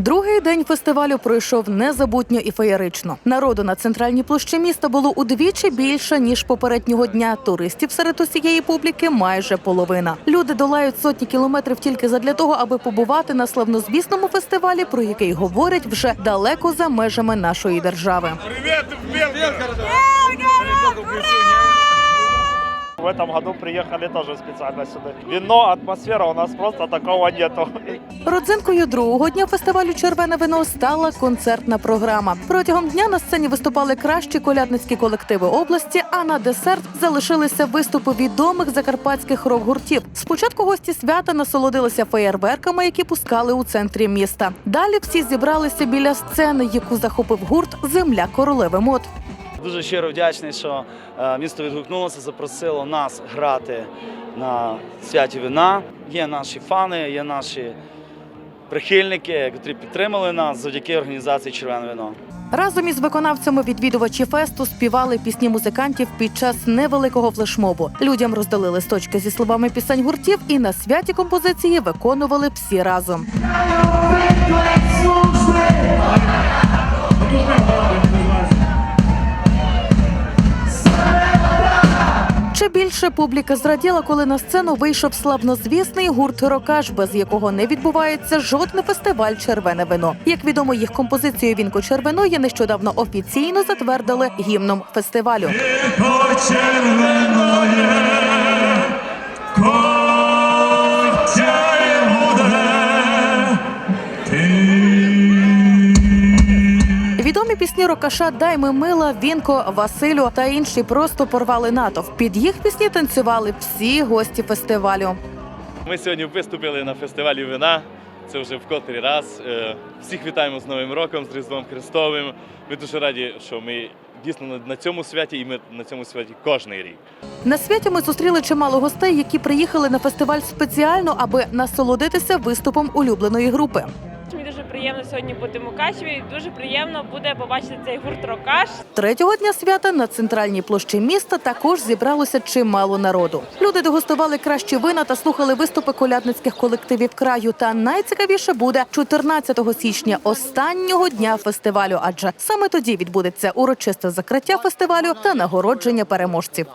Другий день фестивалю пройшов незабутньо і феєрично. Народу на центральній площі міста було удвічі більше ніж попереднього дня. Туристів серед усієї публіки майже половина. Люди долають сотні кілометрів тільки задля того, аби побувати на славнозвісному фестивалі, про який говорять вже далеко за межами нашої держави. Белгород! В этом году приехали тоже специально сюда. Вино, атмосфера у нас просто такого нету. Родзинкою другого дня фестивалю Червене вино стала концертна програма. Протягом дня на сцені виступали кращі колядницькі колективи області. А на десерт залишилися виступи відомих закарпатських рок-гуртів. Спочатку гості свята насолодилися феєрверками, які пускали у центрі міста. Далі всі зібралися біля сцени, яку захопив гурт Земля королеви мод. Дуже щиро вдячний, що е, місто відгукнулося, запросило нас грати на святі вина. Є наші фани, є наші прихильники, які підтримали нас завдяки організації Червене вино. Разом із виконавцями відвідувачі фесту співали пісні музикантів під час невеликого флешмобу. Людям роздали листочки зі словами пісень гуртів, і на святі композиції виконували всі разом. Більше публіка зраділа, коли на сцену вийшов славнозвісний гурт Рокаш, без якого не відбувається жодний фестиваль Червене вино. Як відомо, їх композицію Вінко червоної нещодавно офіційно затвердили гімном фестивалю. Відомі пісні Рокаша Дайми мила, Вінко, Василю та інші просто порвали натовп. Під їх пісні танцювали всі гості фестивалю. Ми сьогодні виступили на фестивалі вина. Це вже в котрий раз. Е, Всіх вітаємо з Новим роком, з Різдвом Христовим. Ми дуже раді, що ми дійсно на- на цьому святі, і ми на цьому святі кожний рік. На святі ми зустріли чимало гостей, які приїхали на фестиваль спеціально, аби насолодитися виступом улюбленої групи. Дуже приємно сьогодні бути в Мукачеві. Дуже приємно буде побачити цей гурт Рокаш. Третього дня свята на центральній площі міста також зібралося чимало народу. Люди дегустували кращі вина та слухали виступи колядницьких колективів краю. Та найцікавіше буде 14 січня, останнього дня фестивалю, адже саме тоді відбудеться урочисте закриття фестивалю та нагородження переможців.